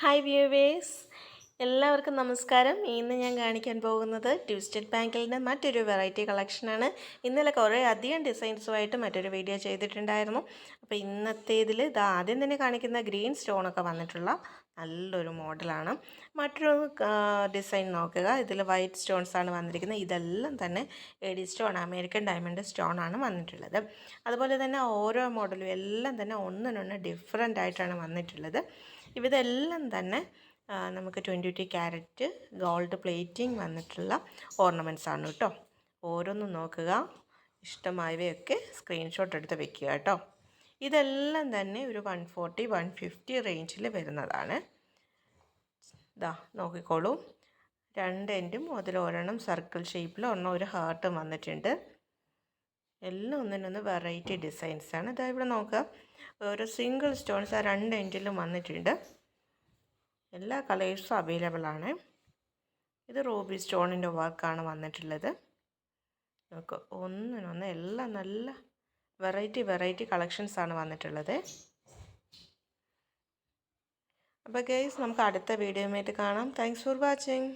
Hi viewers എല്ലാവർക്കും നമസ്കാരം. ഇന്ന് ഞാൻ കാണിക്കാൻ പോകുന്നത് ട്വിസ്റ്റഡ് ബാങ്കിലിന്റെ മറ്റൊരു വെറൈറ്റി കളക്ഷനാണ് ഇന്നലെ കുറേ അധികം ഡിസൈൻസുമായിട്ട് മറ്റൊരു വീഡിയോ ചെയ്തിട്ടുണ്ടായിരുന്നു. അപ്പോൾ ഇന്നത്തെ ഇതിൽ ഇത് ആദ്യം തന്നെ കാണിക്കുന്ന ഗ്രീൻ സ്റ്റോണൊക്കെ വന്നിട്ടുള്ള നല്ലൊരു മോഡലാണ് മറ്റൊരു ഡിസൈൻ നോക്കുക. ഇതിൽ വൈറ്റ് സ്റ്റോൺസ് ആണ് വന്നിരിക്കുന്നത്. ഇതെല്ലാം തന്നെ AD stone American diamond stone ആണ് വന്നിട്ടുള്ളത്. അതുപോലെ തന്നെ ഓരോ മോഡലും എല്ലാം തന്നെ ഒന്നിനൊന്ന് ഡിഫറെന്റ് ആയിട്ടാണ് വന്നിട്ടുള്ളത്. ഇവതെല്ലാം തന്നെ നമുക്ക് twenty two carat gold plating വന്നിട്ടുള്ള ഓർണമെന്റ്സ് ആണ് കേട്ടോ ഓരോന്നും നോക്കുക. ഇഷ്ടമായവയൊക്കെ സ്ക്രീൻഷോട്ട് എടുത്ത് വെക്കുക കേട്ടോ ഇതെല്ലാം തന്നെ ഒരു വൺ ഫോർട്ടി വൺ ഫിഫ്റ്റി റേഞ്ചിൽ വരുന്നതാണ്. ഇതാ നോക്കിക്കോളൂ. രണ്ട് എൻഡും സർക്കിൾ ഷേപ്പിൽ ഒരെണ്ണം ഒരു ഹാർട്ടും വന്നിട്ടുണ്ട്. എല്ലാം ഒന്നിനൊന്ന് വെറൈറ്റി ഡിസൈൻസാണ് ഇതാ ഇവിടെ നോക്കുക ഒരു സിംഗിൾ സ്റ്റോൺസ് ആ രണ്ട് എൻഡിലും വന്നിട്ടുണ്ട്. എല്ലാ കളേഴ്സും അവൈലബിൾ ആണ്. ഇത് റൂബി സ്റ്റോണിന്റെ വർക്കാണ് വന്നിട്ടുള്ളത്. നമുക്ക് ഒന്നിനൊന്ന് എല്ലാം നല്ല വെറൈറ്റി വെറൈറ്റി കളക്ഷൻസാണ് വന്നിട്ടുള്ളത്. അപ്പോൾ ഗെയ്സ് നമുക്ക് അടുത്ത വീഡിയോയുമായിട്ട് കാണാം. Thanks for watching